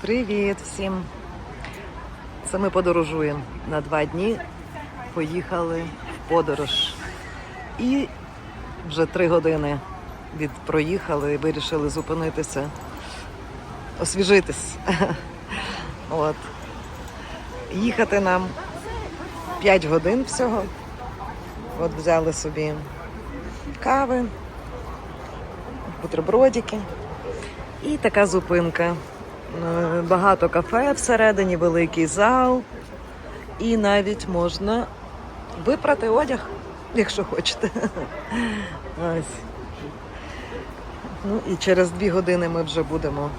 Привіт всім! Це ми подорожуємо на два дні. Поїхали в подорож. І вже три години від проїхали і вирішили зупинитися, освіжитись. От. Їхати нам 5 годин всього. От взяли собі кави, бутербродики. І така зупинка. Е, Багато кафе всередині, великий зал. І навіть можна випрати одяг, якщо хочете. Ось. Ну і через дві години ми вже будемо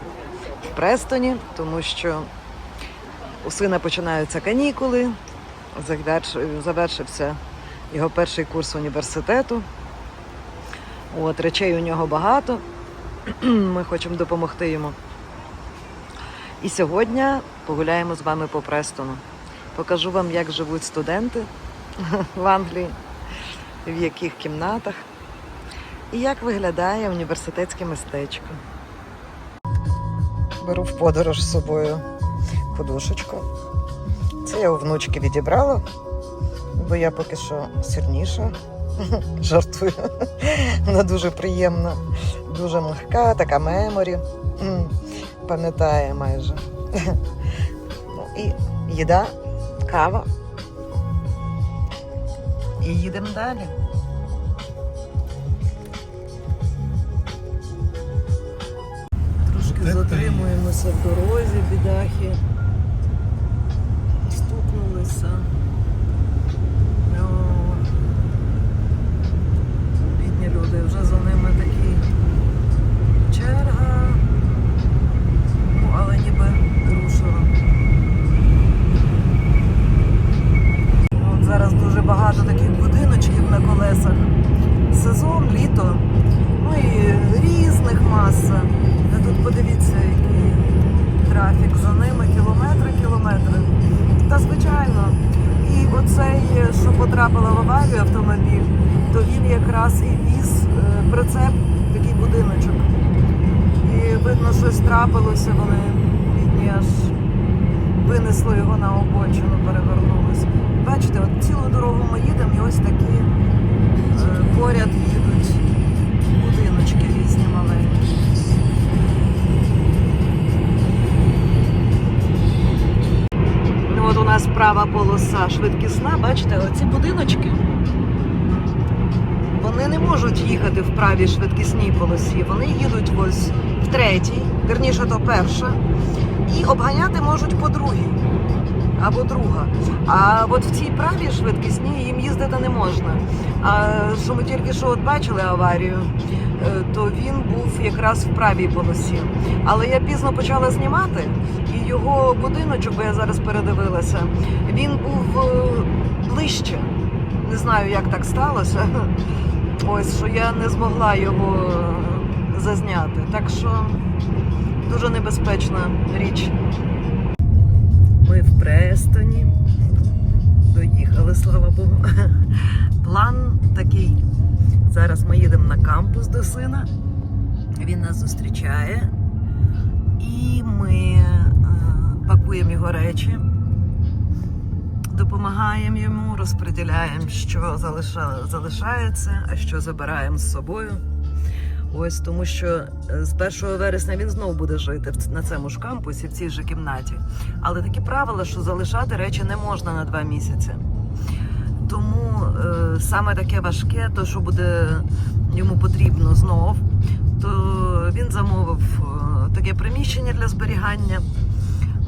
в Престоні, тому що у сина починаються канікули. Завершився його перший курс університету. От, речей у нього багато. Ми хочемо допомогти йому. І сьогодні погуляємо з вами по Престону. Покажу вам, як живуть студенти в Англії, в яких кімнатах і як виглядає університетське містечко. Беру в подорож з собою подушечку. Це я у внучки відібрала, бо я поки що сильніша. Жартую. Вона дуже приємна, дуже легка, така меморі. Пам'ятає майже. Ну і їда, кава. І їдемо далі. Трошки затримуємося в дорозі, бідахи. Стукнулися. Бідні люди, вже за ними такі черга. Ну, але ніби рушила. От зараз дуже багато таких будиночків на колесах. Сезон, літо. Ну і різних маса. А тут подивіться, який трафік за ними, кілометри, кілометри. Та звичайно. І оцей, що потрапила в аварію автомобіль, то він якраз і віз е, прицеп, такий будиночок. І видно, щось трапилося, вони їхати в правій швидкісній полосі. Вони їдуть ось в третій, верніше то перша, і обганяти можуть по другій або друга. А от в цій правій швидкісній їм їздити не можна. А що ми тільки що от бачили аварію, е, то він був якраз в правій полосі. Але я пізно почала знімати, і його будиночок, бо я зараз передивилася, він був е, ближче. Не знаю, як так сталося. Ось що я не змогла його е, зазняти. Так що дуже небезпечна річ. Ми в Престоні. Доїхали, слава Богу. План такий. Зараз ми їдемо на кампус до сина. Він нас зустрічає. І ми е, пакуємо його речі, допомагаємо йому, розподіляємо, що залишається, а що забираємо з собою. Ось тому, що е, з 1 вересня він знову буде жити на цьому ж кампусі, в цій же кімнаті. Але такі правила, що залишати речі не можна на два місяці. Тому е, саме таке важке, то що буде йому потрібно знов, то він замовив е, таке приміщення для зберігання,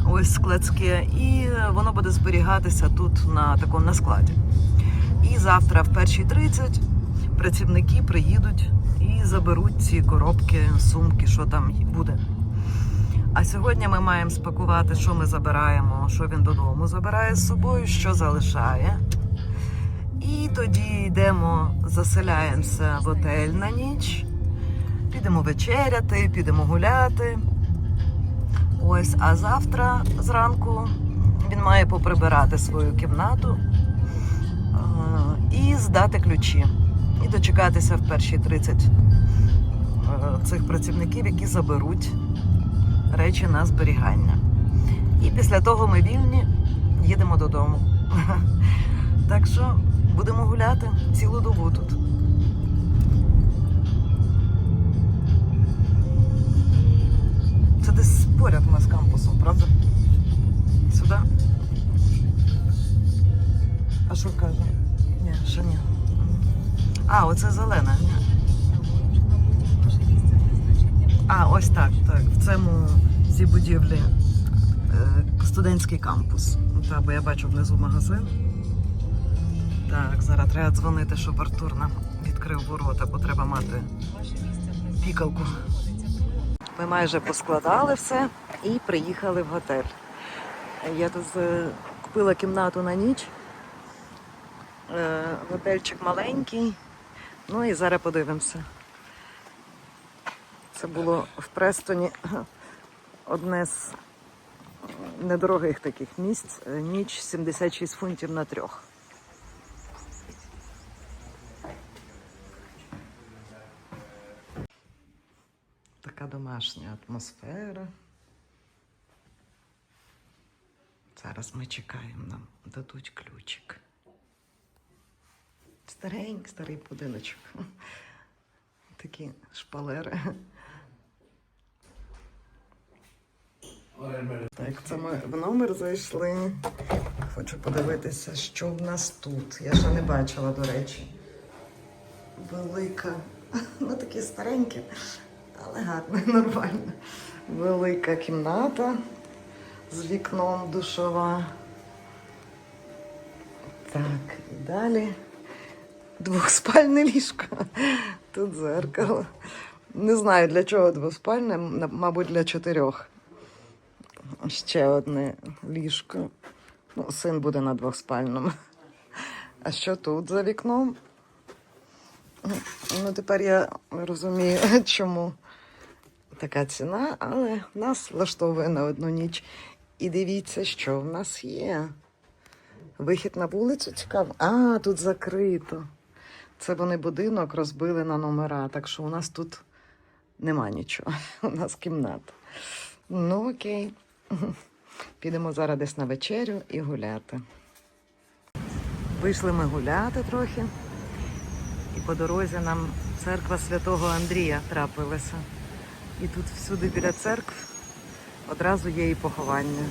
ось складське, і воно буде зберігатися тут на такому на складі. І завтра в першій 30 працівники приїдуть і заберуть ці коробки, сумки, що там буде. А сьогодні ми маємо спакувати, що ми забираємо, що він додому забирає з собою, що залишає. І тоді йдемо, заселяємося в готель на ніч, підемо вечеряти, підемо гуляти. Ось, а завтра зранку він має поприбирати свою кімнату е, і здати ключі. І дочекатися в перші 30 е, цих працівників, які заберуть речі на зберігання. І після того ми вільні їдемо додому. Так що будемо гуляти цілу добу тут. Поряд ми з кампусом, правда? Сюди? А що каже? Ні, ще ні. А, оце зелена. Ні. А, ось так, так. В цьому цій будівлі е, студентський кампус. Та, бо я бачу внизу магазин. Так, зараз треба дзвонити, щоб Артур нам відкрив ворота, бо треба мати пікалку. Ми майже поскладали все і приїхали в готель. Я тут е, купила кімнату на ніч. Е, Готельчик маленький. Ну і зараз подивимося. Це було в Престоні одне з недорогих таких місць. Е, Ніч 76 фунтів на трьох. Така домашня атмосфера. Зараз ми чекаємо, нам дадуть ключик. Старенький старий будиночок. Такі шпалери. Так, це ми в номер зайшли. Хочу подивитися, що в нас тут. Я ще не бачила, до речі. Велика. Ну, такі старенькі, але гарно, нормально. Велика кімната з вікном душова. Так, і далі. Двохспальне ліжко. Тут зеркало. Не знаю для чого двоспальне, мабуть, для чотирьох. Ще одне ліжко. Ну, син буде на двохспальному. А що тут за вікном? Ну, тепер я розумію, чому така ціна, але нас влаштовує на одну ніч. І дивіться, що в нас є. Вихід на вулицю цікаво. А, тут закрито. Це вони будинок розбили на номера, так що у нас тут нема нічого. У нас кімната. Ну, окей. Підемо зараз десь на вечерю і гуляти. Вийшли ми гуляти трохи, і по дорозі нам церква святого Андрія трапилася. І тут всюди біля церкв одразу є і поховання.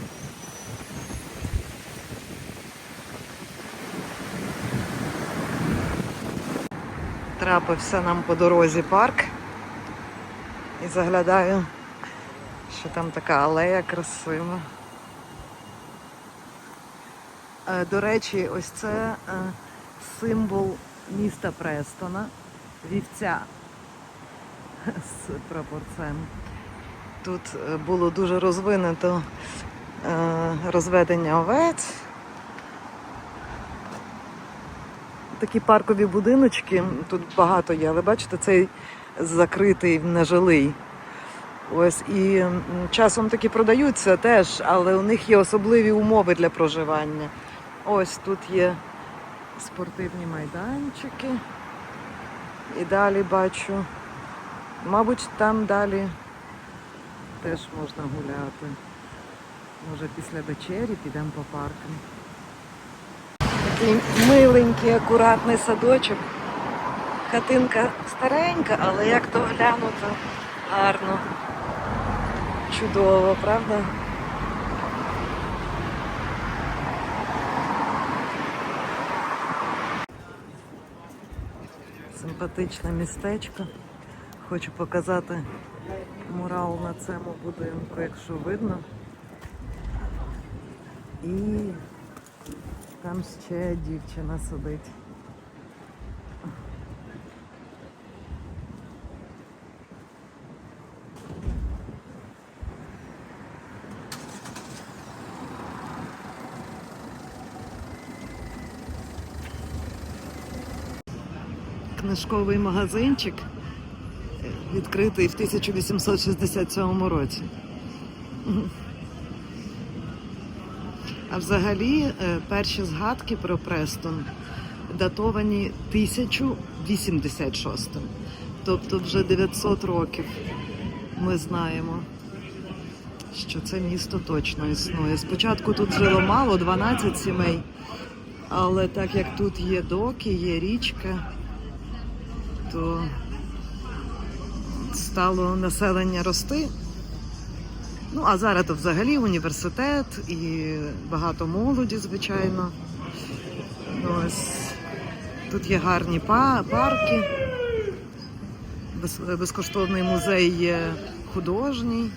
Трапився нам по дорозі парк. І заглядаю, що там така алея красива. Е, До речі, ось це е, символ міста Престона, вівця з прапорцем. Тут е, було дуже розвинено е, розведення овець. Такі паркові будиночки, тут багато є, але бачите, цей закритий, нежилий. Ось і часом такі продаються теж, але у них є особливі умови для проживання. Ось тут є спортивні майданчики. І далі бачу. Мабуть, там далі теж можна гуляти. Може, після вечері підемо по паркам. Такий миленький, акуратний садочок. Хатинка старенька, але як то глянуто гарно. Чудово, правда? Симпатичне містечко. Хочу показати мурал на цьому будинку, якщо видно. І там ще дівчина сидить. Книжковий магазинчик відкритий в 1867 році. А взагалі е, перші згадки про Престон датовані 1086. Тобто вже 900 років ми знаємо що це місто точно існує. Спочатку тут жило мало, 12 сімей. Але так як тут є доки, є річка, то стало населення рости. Ну, а зараз то взагалі університет і багато молоді, звичайно. Ось тут є гарні парки, безкоштовний музей є художній.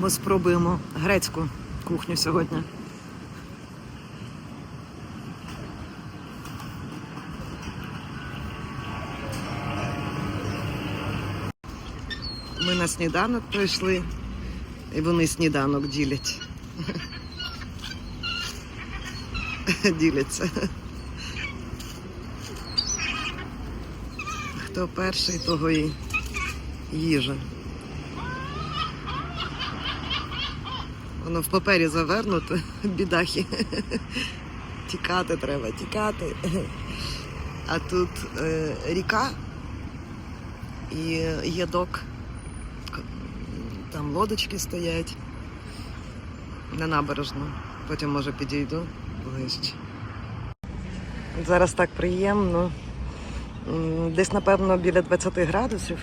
Підемо спробуємо грецьку кухню сьогодні. Ми на сніданок прийшли, і вони сніданок ділять. Діляться. Хто перший, того і їжа. Воно в папері завернуто, бідахи. Тікати треба, тікати. А тут е, ріка і є док. Там лодочки стоять на набережну. Потім, може, підійду ближче. Зараз так приємно. Десь, напевно, біля 20 градусів.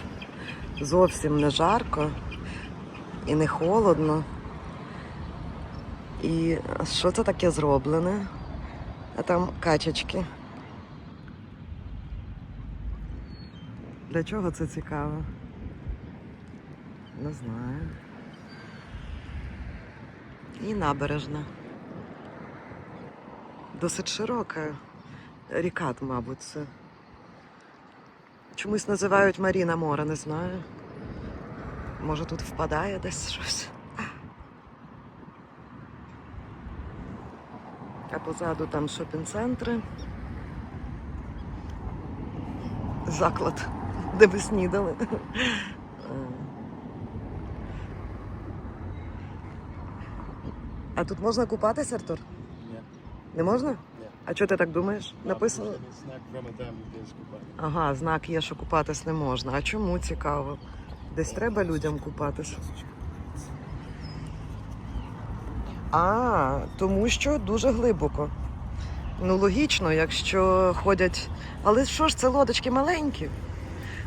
Зовсім не жарко і не холодно. І що це таке зроблене? А там качечки. Для чого це цікаво? Не знаю. І набережна. Досить широка ріка, мабуть, це. Чомусь називають Маріна море, не знаю. Може тут впадає десь щось. А позаду там шопінг-центри. Заклад, де ви снідали. А тут можна купатися, Артур? Ні. Не можна? Ні. А чого ти так думаєш? Написано. Знак грамота десь купати. Ага, знак є, що купатись не можна. А чому цікаво? Десь треба людям купатися. А, тому що дуже глибоко. Ну, логічно, якщо ходять. Але що ж це лодочки маленькі?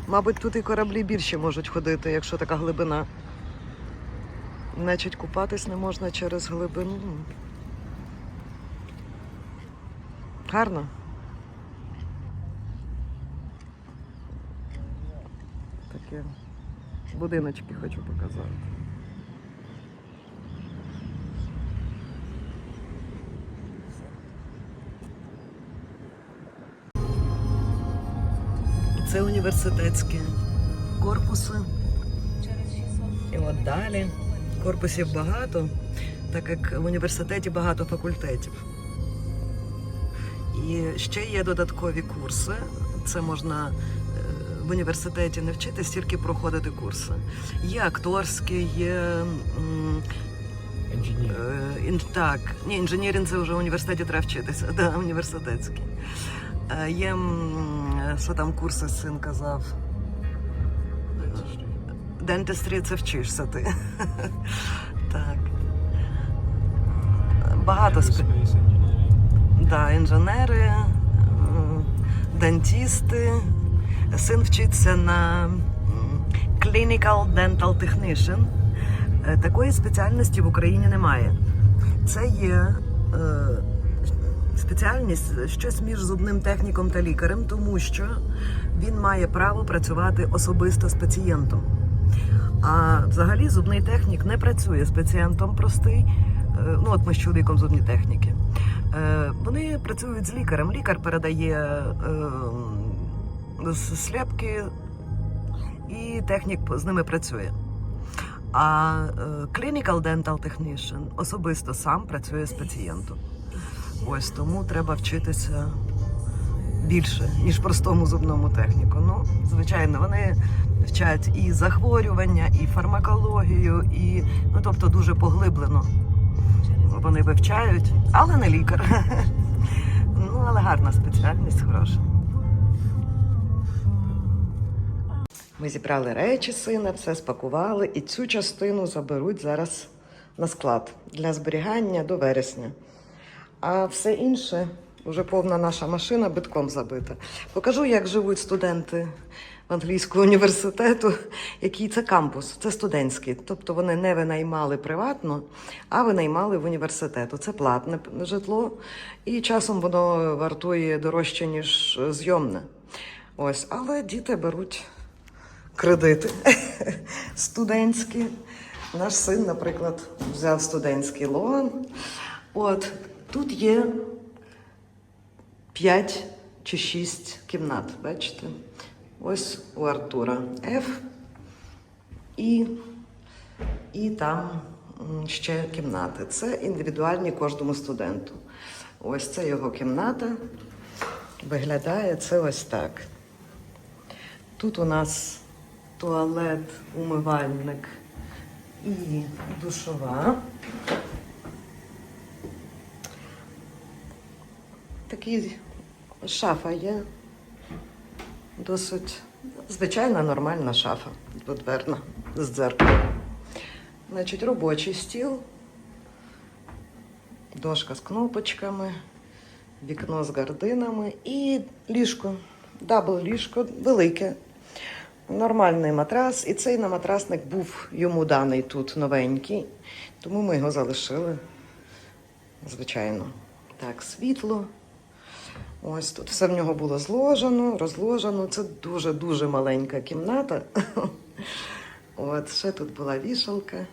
Мабуть, тут і кораблі більші можуть ходити, якщо така глибина. Значить, купатись не можна через глибину. Гарно. Таке будиночки хочу показати. Це університетські корпуси. І от далі корпусів багато, так як в університеті багато факультетів. І ще є додаткові курси. Це можна е, в університеті не вчитись, тільки проходити курси. Є акторські, є м, Інженер. Е, так, ні, інженіринг це вже в університеті треба вчитися, да, університетський. Е, є, що там курси син казав. Дентистрі це вчишся ти. так. Багато спе... да, інженери, е, дентісти. Син вчиться на Clinical Dental Technician. Е, Такої спеціальності в Україні немає. Це є е, спеціальність щось між зубним техніком та лікарем, тому що він має право працювати особисто з пацієнтом. А взагалі зубний технік не працює з пацієнтом простий. Е, Ну, от ми з чоловіком зубні техніки. Е, Вони працюють з лікарем. Лікар передає е, с- слепки, і технік з ними працює. А Clinical Dental Technician особисто сам працює з пацієнтом. Ось тому треба вчитися більше, ніж простому зубному техніку. Ну, звичайно, вони вчать і захворювання, і фармакологію, і ну тобто дуже поглиблено вони вивчають, але не лікар. Ну, але гарна спеціальність, хороша. Ми зібрали речі сина, все спакували, і цю частину заберуть зараз на склад для зберігання до вересня. А все інше вже повна наша машина битком забита. Покажу, як живуть студенти англійського університету, який це кампус, це студентський. Тобто вони не винаймали приватно, а винаймали в університету. Це платне житло, і часом воно вартує дорожче, ніж зйомне. Ось, але діти беруть кредити студентські. Наш син, наприклад, взяв студентський лон. От тут є 5 чи 6 кімнат, бачите? Ось у Артура F і, і там ще кімнати. Це індивідуальні кожному студенту. Ось це його кімната. Виглядає це ось так. Тут у нас туалет, умивальник і душова. Такий шафа є. Досить звичайна нормальна шафа дводверна з дзеркалом. Значить, робочий стіл, дошка з кнопочками, вікно з гардинами і ліжко. Дабл ліжко велике. Нормальний матрас. І цей наматрасник був йому даний тут новенький, тому ми його залишили. Звичайно. Так, світло. Ось тут все в нього було зложено, розложено. Це дуже-дуже маленька кімната. От, ще тут була вішалка.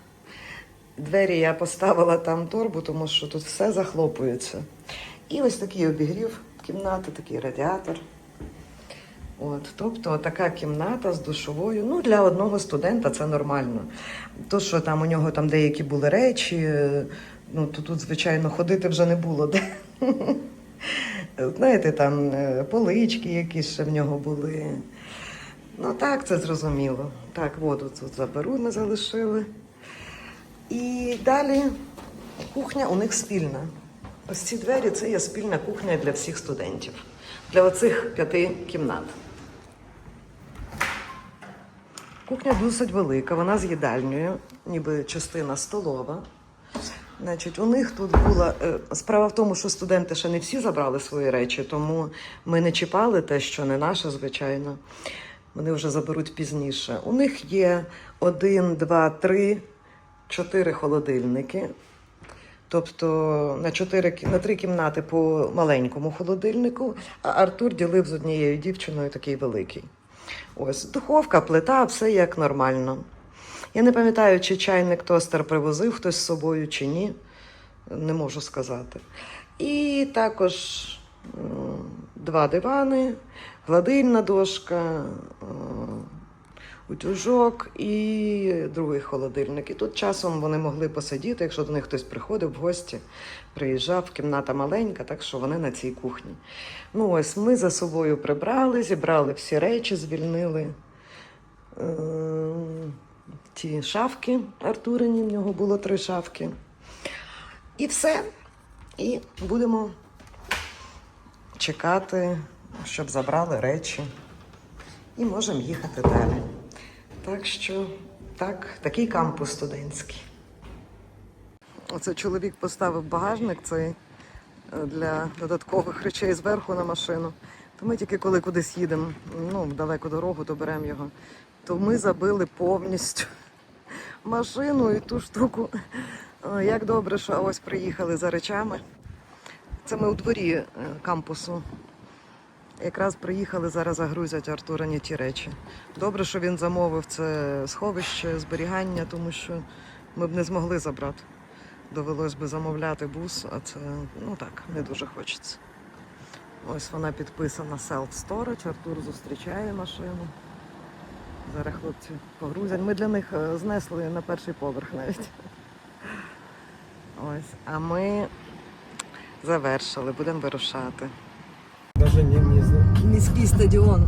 Двері я поставила там торбу, тому що тут все захлопується. І ось такий обігрів кімнати, такий радіатор. От, тобто така кімната з душовою. Ну, для одного студента це нормально. То, що там у нього там деякі були речі, ну то тут, звичайно, ходити вже не було де. Знаєте, там е, полички якісь ще в нього були. Ну так, це зрозуміло. Так, воду тут заберу, ми залишили. І далі кухня у них спільна. Ось ці двері це є спільна кухня для всіх студентів, для оцих п'яти кімнат. Кухня досить велика, вона з їдальнею, ніби частина столова. Значить, у них тут була е, справа в тому, що студенти ще не всі забрали свої речі, тому ми не чіпали те, що не наше, звичайно. Вони вже заберуть пізніше. У них є один, два, три, чотири холодильники. Тобто на чотири на три кімнати по маленькому холодильнику, а Артур ділив з однією дівчиною такий великий. Ось духовка, плита, все як нормально. Я не пам'ятаю, чи чайник тостер привозив хтось з собою чи ні. Не можу сказати. І також два дивани, гладильна дошка, утюжок і другий холодильник. І тут часом вони могли посидіти, якщо до них хтось приходив в гості, приїжджав, кімната маленька, так що вони на цій кухні. Ну ось ми за собою прибрали, зібрали всі речі, звільнили. Ті шафки Артурині, в нього було три шафки. І все. І будемо чекати, щоб забрали речі. І можемо їхати далі. Так що, так, такий кампус студентський. Оце чоловік поставив багажник цей е, для додаткових речей зверху на машину. То ми тільки коли кудись їдемо, ну, в далеку дорогу, то беремо його. То ми забили повністю машину і ту штуку. Як добре, що ось приїхали за речами. Це ми у дворі е, кампусу. Якраз приїхали, зараз загрузять Артурані ті речі. Добре, що він замовив це сховище, зберігання, тому що ми б не змогли забрати. Довелось би замовляти бус, а це ну так, не дуже хочеться. Ось вона підписана Self-Storage, Артур зустрічає машину. Зараз хлопці погрузять. Ми для них е, знесли на перший поверх навіть. Ось. А ми Завершили, будемо вирушати. Даже не, не знаю. Стадіон.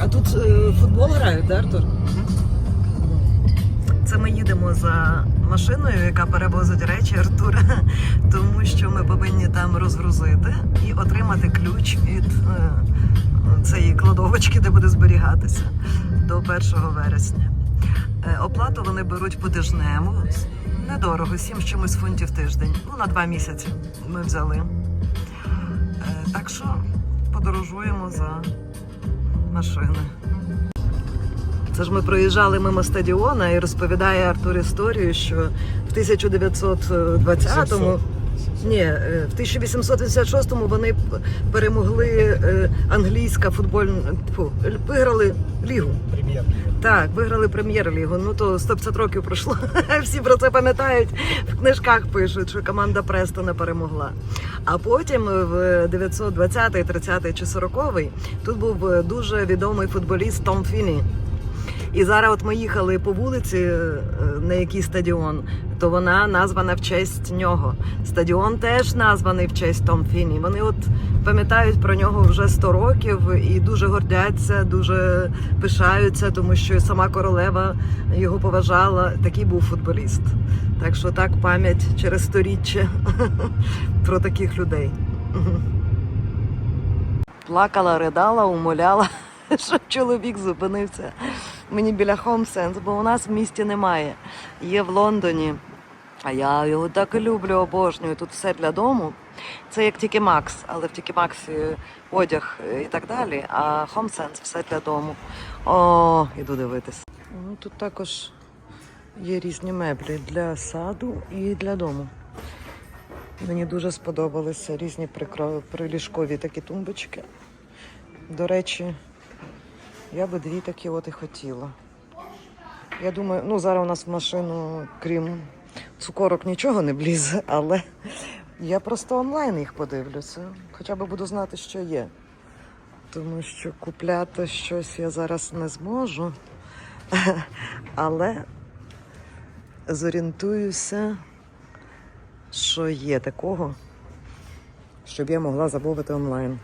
А тут е, футбол грають, да, Артур? Це ми їдемо за машиною, яка перевозить речі Артура, тому що ми повинні там розгрузити і отримати ключ від е, цієї кладовочки, де буде зберігатися до 1 вересня. Е, Оплату вони беруть по тижнему. Недорого, 7 з чимось фунтів тиждень. Ну, на два місяці ми взяли. Е, Так що подорожуємо за машини. Це ж ми проїжджали мимо стадіона і розповідає Артур історію, що в 1920-му, ні, е, в 1886-му вони перемогли е, англійська футбольна, тьфу, виграли лігу. Премьер. Так, виграли прем'єр-лігу. Ну то 150 років пройшло. Всі про це пам'ятають. В книжках пишуть, що команда Престона перемогла. А потім в 920-й, 30-й чи 40-й тут був е, дуже відомий футболіст Том Фіні. І зараз, от ми їхали по вулиці, е, на який стадіон, то вона названа в честь нього. Стадіон теж названий в честь Том Фіні. Вони от пам'ятають про нього вже 100 років і дуже гордяться, дуже пишаються, тому що сама королева його поважала. Такий був футболіст. Так що так пам'ять через сторіччя про таких людей. Плакала, ридала, умоляла, щоб чоловік зупинився мені біля Хомсенс, бо у нас в місті немає. Є в Лондоні. А я його так люблю, обожнюю. Тут все для дому. Це як тільки Макс, але в тільки Максі одяг і так далі. А Хомсенс все для дому. О, іду дивитись. Ну, тут також є різні меблі для саду і для дому. Мені дуже сподобалися різні приліжкові такі тумбочки. До речі, я би дві такі от і хотіла. Я думаю, ну зараз у нас в машину, крім цукорок, нічого не влізе, але я просто онлайн їх подивлюся. Хоча б буду знати, що є. Тому що купляти щось я зараз не зможу. Але зорієнтуюся, що є такого, щоб я могла замовити онлайн.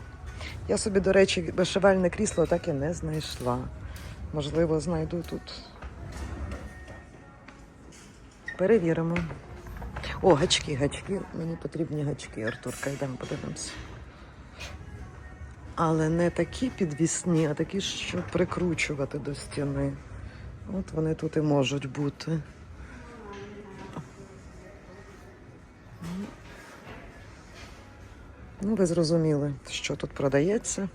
Я собі, до речі, вишивальне крісло так і не знайшла. Можливо, знайду тут. Перевіримо. О, гачки, гачки. Мені потрібні гачки, Артурка, йдемо подивимося. Але не такі підвісні, а такі, щоб прикручувати до стіни. От вони тут і можуть бути. Ну, ви зрозуміли, що тут продається.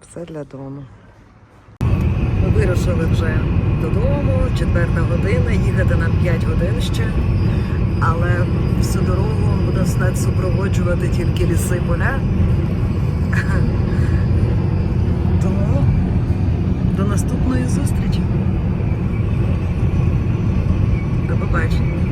Все для дому вирушили вже додому, четверта година, їхати нам 5 годин ще. Але всю дорогу буде нас супроводжувати тільки ліси поля. Тому до наступної зустрічі. До побачення.